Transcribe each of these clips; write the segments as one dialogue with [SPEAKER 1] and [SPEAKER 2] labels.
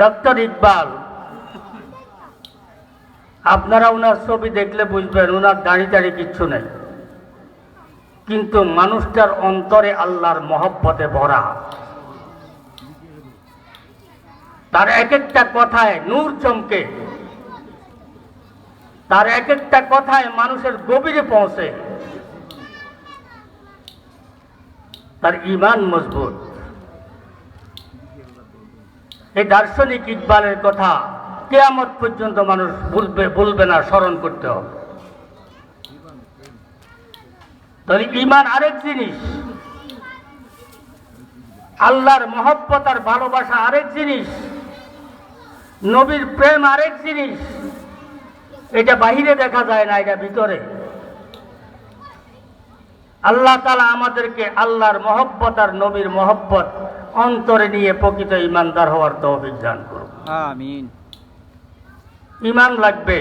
[SPEAKER 1] Doctor Iqbal, আপনারা ওনার ছবি দেখলে বুঝবেন ওনার দাড়ি টাড়ি কিচ্ছু নেই। কিন্তু মানুষটার অন্তরে আল্লাহর মহব্বতে ভরা। তার এক একটা কথায় নূর চমকে। তার এক একটা কথায় মানুষের গভীরে পৌঁছে। তার ইমান মজবুত। এই দার্শনিক ইকবালের কথা কেয়ামত পর্যন্ত মানুষ ভুলবে ভুলবে না, স্মরণ করতে হবে। তাহলে ইমান আরেক জিনিস। আল্লাহর মহব্বত আর ভালোবাসা আরেক জিনিস। নবীর প্রেম আরেক জিনিস। এটা বাহিরে দেখা যায় না, এটা ভিতরে। আল্লাহ তালা আমাদেরকে আল্লাহর মহব্বত আর নবীর মহব্বত অন্তরে নিয়ে প্রকৃত ইমানদার হওয়ার তো অভিযান করুন।
[SPEAKER 2] আমিন।
[SPEAKER 1] ইমান লাগবে।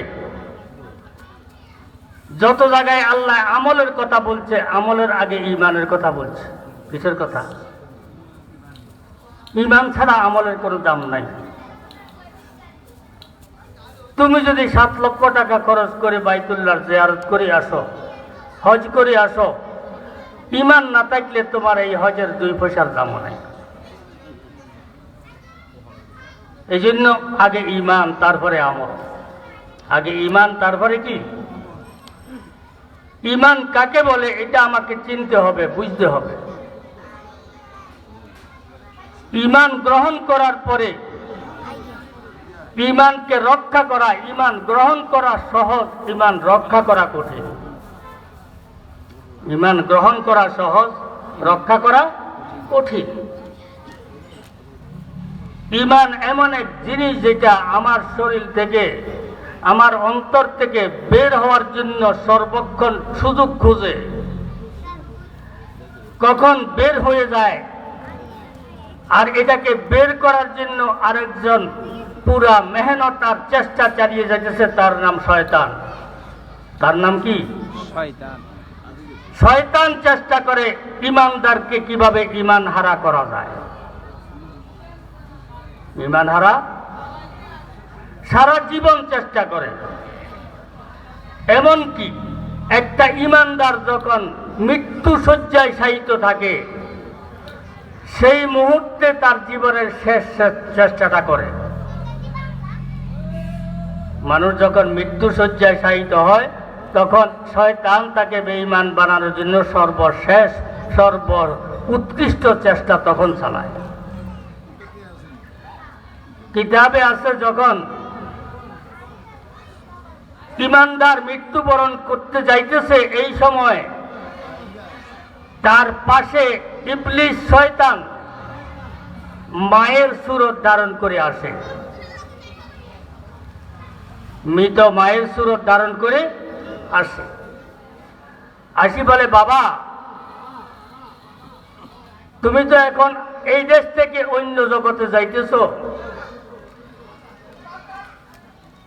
[SPEAKER 1] যত জায়গায় আল্লাহ আমলের কথা বলছে আমলের আগে ইমানের কথা বলছে। কিসের কথা? ইমান ছাড়া আমলের কোনো দাম নাই। তুমি যদি সাত লক্ষ টাকা খরচ করে বাইতুল্লার জেয়ারত করে আসো হজ করে আসো ইমান না থাকলে তোমার এই হজের দুই পয়সার দামও নাই। এই জন্য আগে ইমান তারপরে আমল। আগে ইমান তারপরে কি? ইমান কাকে বলে? এটা আমাকে চিনতে হবে, বুঝতে হবে। ইমান গ্রহণ করার পরে ইমানকে রক্ষা করা ইমান গ্রহণ করা সহজ ইমান রক্ষা করা কঠিন। ইমান গ্রহণ করা সহজ, রক্ষা করা কঠিন। ইমান এমন এক জিনিস যেটা আমার শরীর থেকে আমার অন্তর থেকে বের হওয়ার জন্য সর্বক্ষণ সুযোগ খুঁজে। কখন বের হয়ে যায় আর এটাকে বের করার জন্য আরেকজন পুরা মেহনত আর চেষ্টা চালিয়ে যাইতেছে তার নাম শয়তান। তার নাম কি?
[SPEAKER 2] শয়তান।
[SPEAKER 1] শয়তান চেষ্টা করে ইমানদারকে কীভাবে ইমান হারা করা যায়। ইমান হারা সারা জীবন চেষ্টা করে। এমনকি একটা ইমানদার যখন মৃত্যু শয্যায় শায়িত থাকে, সেই মুহূর্তে তার জীবনের শেষ চেষ্টাটা করে। মানুষ যখন মৃত্যু শয্যায় শায়িত হয়, তখন শয়তান তাকে বেঈমান বানানোর জন্য সর্বশেষ সর্ব উৎকৃষ্ট চেষ্টা তখন চালায়। কিতাবে আছে যখন ইমানদার মৃত্যুবরণ করতে যাইতেছে এই সময়, তার পাশে ইবলিস শয়তান মায়ের সুরত ধারণ করে আসে। মৃত মায়ের সুরত ধারণ করে আসে। আসি বলে, বাবা, তুমি তো এখন এই দেশ থেকে অন্য জগতে যাইতেছো।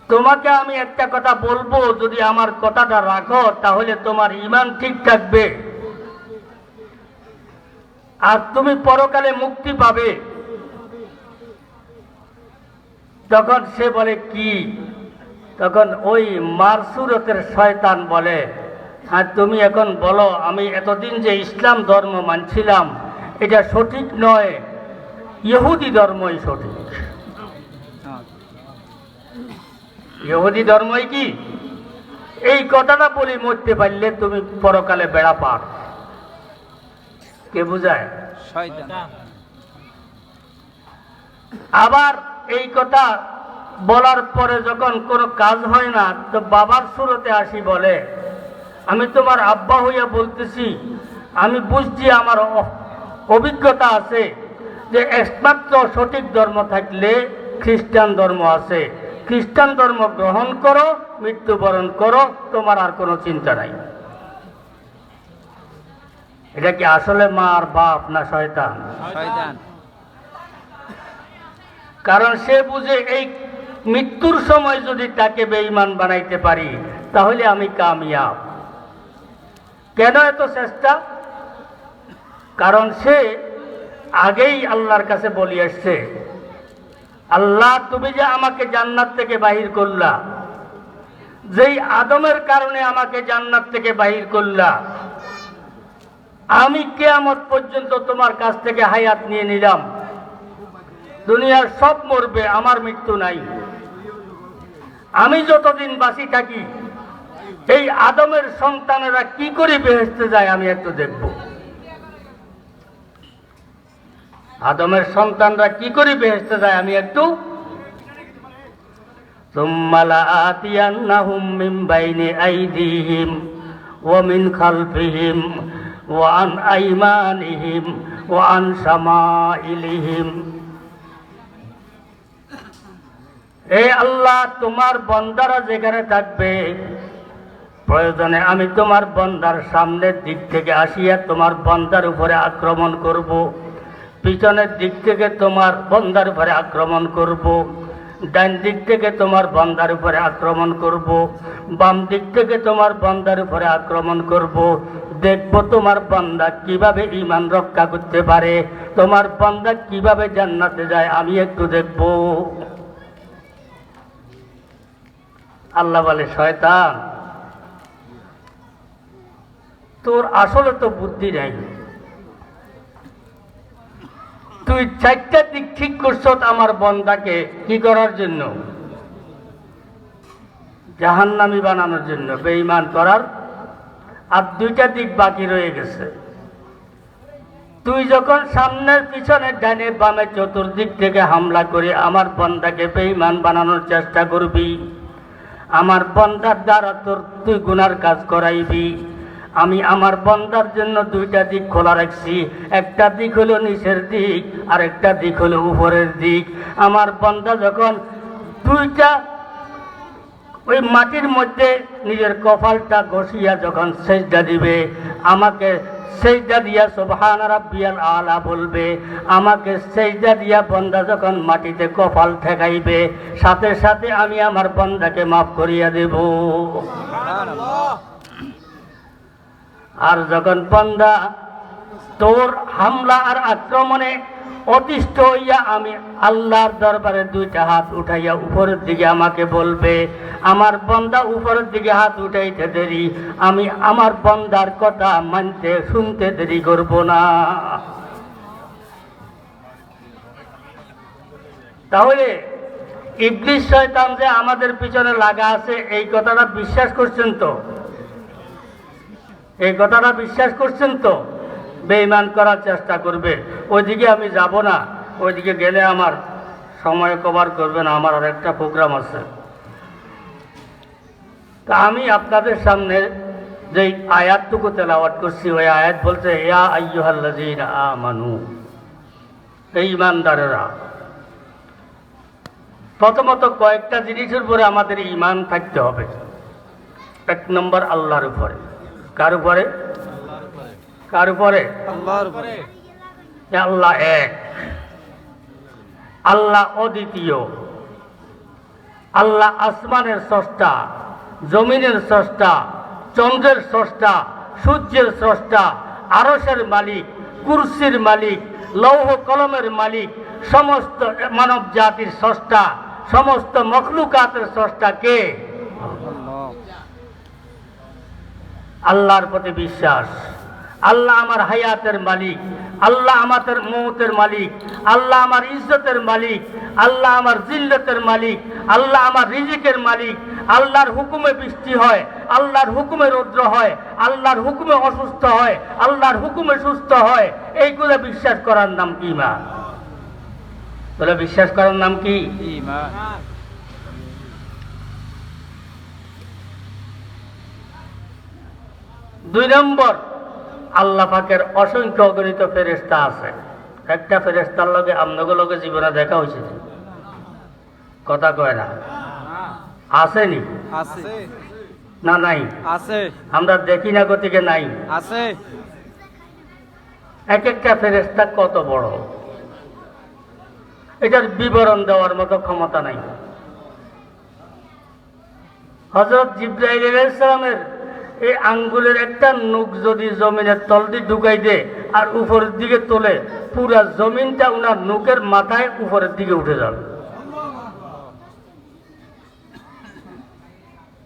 [SPEAKER 1] তোমাকে আমি একটা কথা বলব, যদি আমার কথাটা রাখো, তাহলে তোমার ইমান ঠিক থাকবে। আর তুমি পরকালে মুক্তি পাবে। তখন সে বলে, কি? তখন ওই মারসুরতের শয়তান বলে, আর তুমি এখন বলো, আমি এতদিন যে ইসলাম ধর্ম মানছিলাম, এটা সঠিক নয়। ইহুদি ধর্মই সঠিক
[SPEAKER 2] হ্যাঁ।
[SPEAKER 1] ইহুদি ধর্মই কি? এই কথাটা বলি মরতে পারলে তুমি পরকালে বেড়া পার। কে বুঝায়? আবার এই কথা বলার পরে যখন কোনো কাজ হয় না তো বাবার সুরতে আসি বলে আমি তোমার আব্বা হইয়া বলতেছি আমি বুঝছি আমার অভিজ্ঞতা আছে যে একমাত্র সঠিক ধর্ম থাকলে খ্রিস্টান ধর্ম আছে। খ্রিস্টান ধর্ম গ্রহণ করো মৃত্যুবরণ করো তোমার আর কোনো চিন্তা নাই। এটা কি আসলে মা আর বাপ না শয়তান। কারণ সে বুঝে এই মৃত্যুর সময় যদি তাকে বেঈমান বানাইতে পারি তাহলে আমি কামিয়াব। কেন এত চেষ্টা? কারণ সে আগেই আল্লাহর কাছে বলি আসছে আল্লাহ, তুমি যে আমাকে জান্নাত থেকে বাহির করলা, যেই আদমের কারণে আমাকে জান্নাত থেকে বাহির করলা, আমি কেয়ামত পর্যন্ত তোমার কাছ থেকে হায়াত নিয়ে নিলাম। দুনিয়ার সব মরবে, আমার মৃত্যু নাই। আমি যতদিন বাঁচি থাকি, এই আদমের সন্তানেরা কি করে বেহেস্তে যায় আমি একটু দেখব। আদমের সন্তানরা কি করে বেহেস্তে যায় আমি একটু? তুমালা আতিয়ান্নাহুম মিন বাইনি আইদিহিম ওয়া মিন খালফিহিম ওয়া আন আইমানিহিম ওয়া আন সামাইলিহিম এ আল্লাহ, তোমার বন্দারা যেখানে থাকবে, প্রয়োজনে আমি তোমার বন্দার সামনের দিক থেকে আসিয়া তোমার বন্দার উপরে আক্রমণ করব। পিছনের দিক থেকে তোমার বন্দার উপরে আক্রমণ করব, ডান দিক থেকে তোমার বন্দার উপরে আক্রমণ করব, বাম দিক থেকে তোমার বন্দার উপরে আক্রমণ করব। দেখব তোমার বান্দা কীভাবে ইমান রক্ষা করতে পারে, তোমার বান্দা কীভাবে জান্নাতে যায় আমি একটু দেখব। আল্লাহ বলে, শয়তান, তোর আসলে তো বুদ্ধি নাই। তুই চারটা দিক ঠিক করছ আমার বন্দাকে কি করার জন্য? জাহান্নামি বানানোর জন্য, বেঈমান করার। আর দুইটা দিক বাকি রয়ে গেছে। তুই যখন সামনের পিছনে ডানে বামে চতুর্দিক থেকে হামলা করে আমার বন্দাকে বেঈমান বানানোর চেষ্টা করবি, আমার বন্দার দ্বারা তোর তুই গুনার কাজ করাইবি। আমি আমার বন্দার জন্য দুইটা দিক খোলা রাখছি। একটা দিক হলো নিচের দিক আর একটা দিক হলো উপরের দিক। আমার বন্দা যখন দুইটা ওই মাটির মধ্যে নিজের কপালটা ঘষিয়া যখন সেজদা দিবে, আমাকে সেজদা দিয়া সোভান রাব্বিয়াল আলা বলবে। আমাকে সেজদা দিয়া বন্দা যখন মাটিতে কপাল ঠেকাইবে, সাথে সাথে আমি আমার বন্দাকে মাফ করিয়া দেব। আর যখন বন্দা তোর হামলা আর আক্রমণে অতিষ্ঠ হইয়া আমি আল্লাহর দরবারে দুইটা হাত উঠাইয়া উপরের দিকে আমাকে বলবে, আমার বন্দা উপরের দিকে হাত উঠাইতে দেরি। আমি আমার বন্দার কথা মানতে, শুনতে দেরি করব না। তাহলে ইবলিশ শয়তান যে আমাদের পিছনে লাগা আছে, এই কথাটা বিশ্বাস করছেন তো? এই কথাটা বিশ্বাস করছেন তো? বেইমান করার চেষ্টা করবে। ওইদিকে আমি যাব না। ওইদিকে গেলে আমার সময় কভার করবে না। আমার আর একটা প্রোগ্রাম আছে। তা আমি আপনাদের সামনে যে আয়াতটুকু তেলাওয়াত করছি, ওই আয়াত বলছে, ইয়া এই ইমানদারেরা। প্রথমত কয়েকটা জিনিসের উপরে আমাদের ইমান থাকতে হবে। এক নম্বর, আল্লাহর উপরে। কার উপরে? কার উপরে? আল্লাহ এক। আল্লাহ অদ্বিতীয়। আল্লাহ আসমানের স্রষ্টা জমিনের স্রষ্টা চন্দ্রের স্রষ্টা সূর্যের স্রষ্টা আরসের মালিক কুরসির মালিক লৌহ কলমের মালিক সমস্ত মানব জাতির স্রষ্টা সমস্ত মখলুকাতের স্রষ্টা কে
[SPEAKER 2] আল্লাহ
[SPEAKER 1] আল্লাহর প্রতি বিশ্বাস। আল্লাহ আমার হায়াতের মালিক, আল্লাহ আমাদের মৌতের মালিক, আল্লাহ আমার ইজ্জতের মালিক, আল্লাহ আমার জিল্লতের মালিক, আল্লাহ আমার রিজিকের মালিক, আল্লাহর হুকুমে বৃষ্টি হয়, আল্লাহর হুকুমে রৌদ্র হয়, আল্লাহর হুকুমে অসুস্থ হয়, আল্লাহর হুকুমে সুস্থ হয়, এইগুলো বিশ্বাস করার নাম কি মা? বলে বিশ্বাস করার নাম কি? দুই নম্বর আল্লাহ পাকের অসংখ্য অগণিত ফেরেস্তা আছে। একটা ফেরেস্তার লগে আমনগো লগে জীবনে দেখা হয়েছে কথা কয় না। আসেনি না? নাই?
[SPEAKER 2] আছে।
[SPEAKER 1] আমরা দেখি না গতিকে নাই।
[SPEAKER 2] আছে।
[SPEAKER 1] এক একটা ফেরেস্তা কত বড়? এটার বিবরণ দেওয়ার মতো ক্ষমতা নাই। হজরত জিব্রাইল ইসলামের এই আঙ্গুলের একটা নুক যদি জমিনের তল দিয়ে ঢুকাই দে আর উপরের দিকে তোলে, পুরো জমিনটা ওনার নুকের মাথায় উপরের দিকে উঠে যাবে।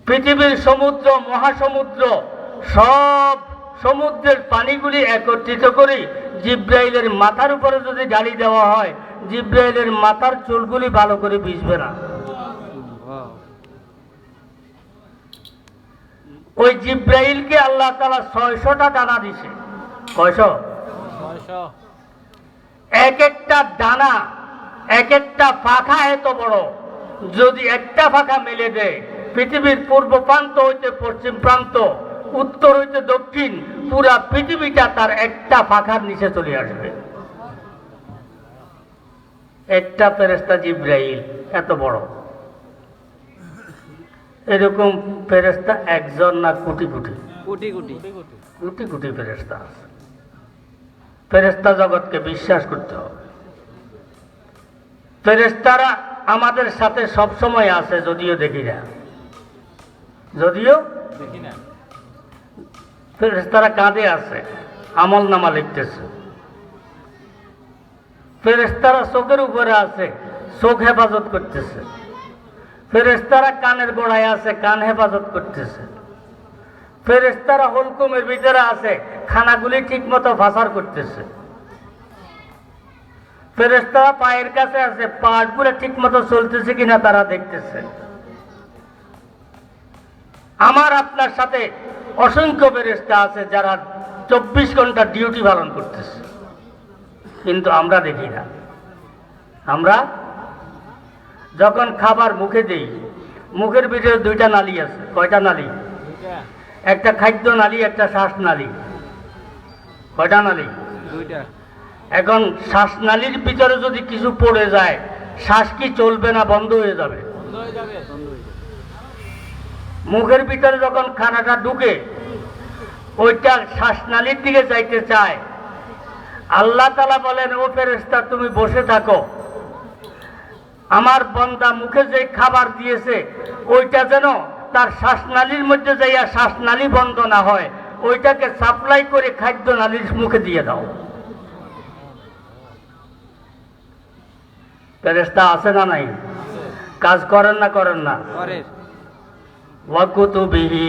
[SPEAKER 1] পৃথিবীর সমুদ্র, মহাসমুদ্র, সব সমুদ্রের পানিগুলি একত্রিত করি জিব্রাইলের মাথার উপরে যদি গাড়ি দেওয়া হয়, জিব্রাইলের মাথার চুলগুলি ভালো করে ভিজবে না। ওই জিব্রাইলকে আল্লাহ তালা ছয়শটা দানা দিছে। কয়শো এক একটা দানা এক একটা পাখা এত বড় যদি একটা ফাঁকা মেলে দেয় পৃথিবীর পূর্ব প্রান্ত হইতে পশ্চিম প্রান্ত উত্তর হইতে দক্ষিণ পুরা পৃথিবীটা তার একটা পাখার নিচে চলে আসবে। একটা ফেরেস্তা জিব্রাইল এত বড়। এরকম ফেরেস্তা একজন না কোটি কোটি?
[SPEAKER 2] কোটি কোটি।
[SPEAKER 1] কোটি কোটি ফেরেস্তা আছে। ফেরেস্তা জগৎকে বিশ্বাস করতে হবে। ফেরেস্তারা আমাদের সাথে সব সময় আছে যদিও দেখি না। যদিও ফেরেস্তারা কাঁধে আছে আমল নামা লিখতেছে। ফেরেস্তারা চোখের উপরে আছে চোখ হেফাজত করতেছে। ফেরেস্তারা কানের গোড়ায় আছে, কান হেফাজত করতেছে। ফেরেস্তারা হলকুমের ভিতরে আছে, খানাগুলি ঠিক মতো ফাঁসার করতেছে। ফেরেস্তারা পায়ের কাছে আছে, পাটগুলো ঠিক মতো চলতেছে কিনা তারা দেখতেছে। আমার আপনার সাথে অসংখ্য ফেরেস্তা আছে যারা চব্বিশ ঘণ্টা ডিউটি পালন করতেছে। কিন্তু আমরা দেখি না। আমরা যখন খাবার মুখে দেই মুখের ভিতরে দুইটা নালী আছে। কয়টা নালী? একটা খাদ্য নালী একটা শ্বাস নালী। কয়টা নালী? এখন শ্বাসনালীর ভিতরে যদি কিছু পড়ে যায় শ্বাস কি চলবে না বন্ধ হয়ে যাবে?
[SPEAKER 2] বন্ধ হয়ে যাবে।
[SPEAKER 1] মুখের ভিতরে যখন খানাটা ঢুকে ওইটা শ্বাসনালীর দিকে যাইতে চায়। আল্লাহ তালা বলেন ও ফেরেস্তা তুমি বসে থাকো। আমার বন্দা মুখে যে খাবার দিয়েছে ওইটা যেন তার শ্বাসনালীর মধ্যে যাইয়া শ্বাসনালী বন্ধ না হয় ওইটাকে সাপ্লাই করে খাদ্য নালীর মুখে দিয়ে দাও। ফেরেস্তা আছে না নাই? কাজ করেন না করেন না? ওয়াকুতুবিহি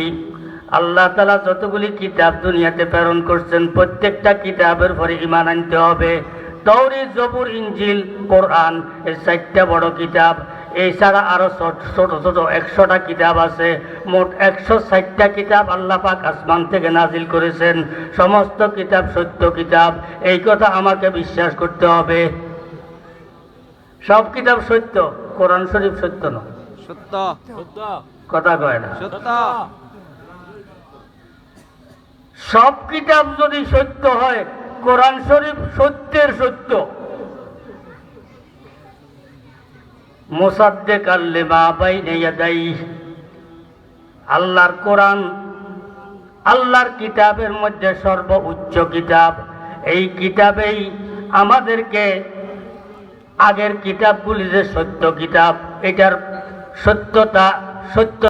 [SPEAKER 1] আল্লাহ তালা যতগুলি কিতাব দুনিয়াতে প্রেরণ করছেন প্রত্যেকটা কিতাবের পরে ইমান আনতে হবে। তৌরি জবুর ইঞ্জিল কোরআন এই চারটা বড় কিতাব। এছাড়া আরও ছোট ছোট ছোট একশোটা কিতাব আছে। মোট একশো ষাটটা কিতাব আল্লাহ পাক আসমান থেকে নাজিল করেছেন। সমস্ত কিতাব সত্য কিতাব। এই কথা আমাকে বিশ্বাস করতে হবে। সব কিতাব সত্য কোরআন শরীফ সত্য নয়
[SPEAKER 2] সত্য।
[SPEAKER 1] কথা কয় না।
[SPEAKER 2] সত্য।
[SPEAKER 1] সব কিতাব যদি সত্য হয় কোরআন শরীফ সত্যের সত্য। মোসাদ্দেক আল্লেমা বাইনে ইয়াদাই। আল্লাহর কোরআন, আল্লাহর কিতাবের মধ্যে সর্বোচ্চ কিতাব। এই কিতাবেই আমাদেরকে আগের কিতাবগুলি যে সত্য কিতাব, এটার সত্যতা, সত্য